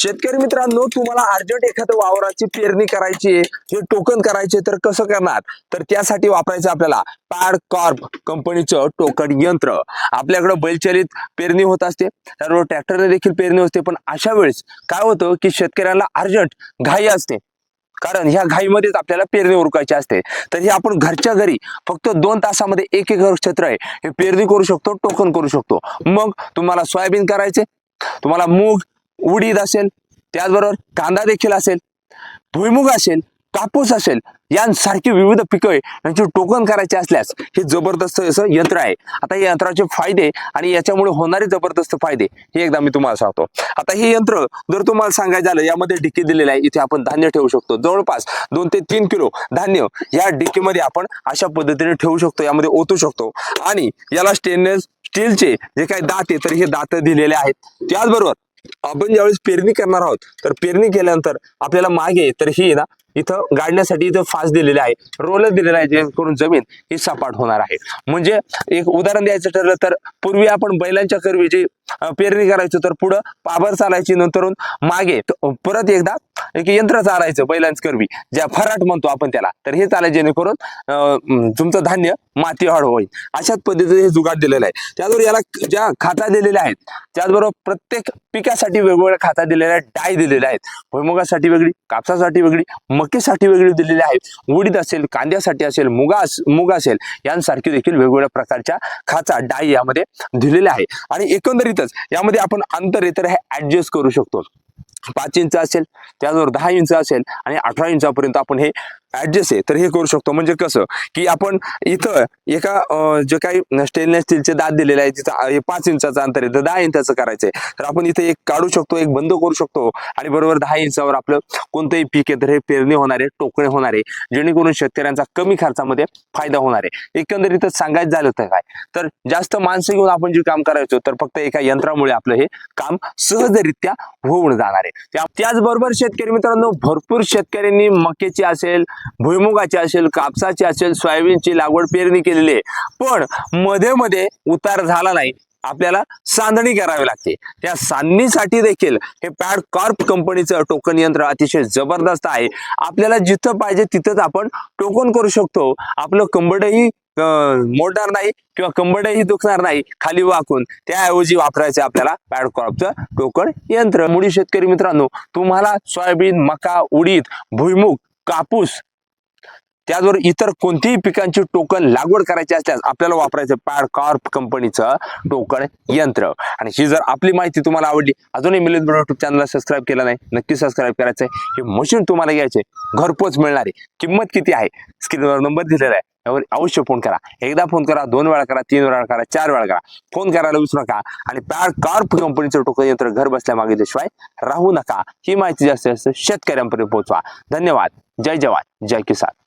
शेतकरी मित्रांनो तुम्हाला अर्जंट एखादं वावराची पेरणी करायची आहे हे टोकन करायचे तर कसं करणार? तर त्यासाठी वापरायचं आपल्याला पॅड कॉर्प कंपनीचं टोकन यंत्र. आपल्याकडे बैलचलित पेरणी होत असते त्याबरोबर ट्रॅक्टरने देखील पेरणी होते पण अशा वेळेस काय होतं की शेतकऱ्यांना अर्जंट घाई असते. कारण ह्या घाईमध्येच आपल्याला पेरणी उरकायची असते. तर हे आपण घरच्या घरी फक्त दोन तासामध्ये एक एकर क्षेत्र आहे हे पेरणी करू शकतो टोकन करू शकतो. मग तुम्हाला सोयाबीन करायचे तुम्हाला मूग उडीद असेल त्याचबरोबर कांदा देखील असेल भुईमुग असेल कापूस असेल यांसारखी विविध पिकं यांची टोकन करायचे असल्यास हे जबरदस्त असं यंत्र आहे. आता या यंत्राचे फायदे आणि याच्यामुळे होणारे जबरदस्त फायदे हे एकदा मी तुम्हाला सांगतो. आता हे यंत्र जर तुम्हाला सांगायचं झालं यामध्ये डिकी दिलेले आहे इथे आपण धान्य ठेवू शकतो. जवळपास दोन ते तीन किलो धान्य या डिकीमध्ये आपण अशा पद्धतीने ठेवू शकतो यामध्ये ओतू शकतो. आणि याला स्टेनलेस स्टीलचे जे काही दात आहे तर हे दात दिलेले आहेत. त्याचबरोबर आपण ज्यावेळेस पेरणी करणार आहोत तर पेरणी केल्यानंतर आपल्याला मागे तर ही ना इथं गाडण्यासाठी इथं फास दिलेले आहे. रोलर दिलेला आहे जेणेकरून जमीन ही सपाट होणार आहे. म्हणजे एक उदाहरण द्यायचं ठरलं तर पूर्वी आपण बैलांच्या करवीची पेरणी करायचो तर पुढं पाबर चालायची नंतरून मागे परत एकदा एक यंत्र चालायचं बैलांच करवी ज्या फराट म्हणतो आपण त्याला. तर हे चालायचं जेणेकरून तुमचं धान्य माती हळ होईल. अशाच पद्धतीने हे जुगाड दिलेलं आहे. त्याचबरोबर याला ज्या खाता दिलेल्या आहेत त्याचबरोबर प्रत्येक पिकासाठी वेगवेगळ्या खाता दिलेल्या आहेत डाय दिलेल्या आहेत. भुईमुगासाठी वेगळी कापसासाठी वेगळी मकेसाठी वेगळी दिलेली आहेत. उडीद असेल कांद्यासाठी असेल मुगा मुगा असेल यांसारखी देखील वेगवेगळ्या प्रकारच्या खाचा डाय यामध्ये दिलेल्या आहे आणि एकंदरीत एकंदरीतच यामध्ये आपण अंतर आहे तर हे ऍडजस्ट करू शकतो. पाच इंच असेल त्याचबरोबर दहा इंच असेल आणि अठरा इंचापर्यंत आपण हे ऍडजस्ट आहे तर हे करू शकतो. म्हणजे कसं की आपण इथं एका जे काही स्टेनलेस स्टीलचे दात दिलेले आहे तिथं हे पाच इंचाचं अंतर आहे तर दहा इंचाचं करायचंय तर आपण इथे एक काढू शकतो एक बंद करू शकतो आणि बरोबर दहा इंचावर आपलं कोणतंही पीक आहे तर हे पेरणी होणार आहे टोकणे होणार आहे जेणेकरून शेतकऱ्यांचा कमी खर्चामध्ये फायदा होणार आहे. एकंदरीतच सांगायचं झालं तर काय? तर जास्त माणसं घेऊन आपण जे काम करायचो तर फक्त एका यंत्रामुळे आपलं हे काम सहजरित्या होऊन जाणार आहे. त्याचबरोबर शेतकरी मित्रांनो भरपूर शेतकऱ्यांनी मक्याची असेल भुईमुगाची असेल कापसाची असेल सोयाबीनची लागवड पेरणी केलेली आहे. पण मध्ये मध्ये उतार झाला नाही. आपल्याला सांधणी करावी लागते. त्या सांधणीसाठी देखील हे पॅड कॉर्प कंपनीचं टोकन यंत्र अतिशय जबरदस्त आहे. आपल्याला जिथं पाहिजे तिथंच आपण टोकन करू शकतो. आपलं कंबडही मोडणार नाही किंवा कंबडही दुखणार नाही खाली वाकून. त्याऐवजी वापरायचं आपल्याला पॅड कॉर्पचं टोकन यंत्र. मुळी शेतकरी मित्रांनो तुम्हाला सोयाबीन मका उडीद भुईमुग कापूस त्याचबरोबर इतर कोणतीही पिकांची टोकन लागवड करायची असल्यास आपल्याला वापरायचं पॅड कॉर्प कंपनीचं टोकन यंत्र. आणि ही जर आपली माहिती तुम्हाला आवडली अजूनही मिलिंद युट्यूब चॅनलला सबस्क्राईब केलं नाही नक्की सबस्क्राईब करायचंय. हे मशीन तुम्हाला घ्यायचे घरपोच मिळणारी. किंमत किती आहे? स्क्रीनवर नंबर दिलेला आहे. यावर अवश्य फोन करा. एकदा फोन करा दोन वेळा करा तीन वेळा करा चार वेळा करा. फोन करायला विसरू नका. आणि पॅड कॉर्प कंपनीचं टोकन यंत्र घर बसल्या मागितल्याशिवाय राहू नका. ही माहिती जास्तीत जास्त शेतकऱ्यांपर्यंत पोहोचवा. धन्यवाद. जय जवान. जय किसान.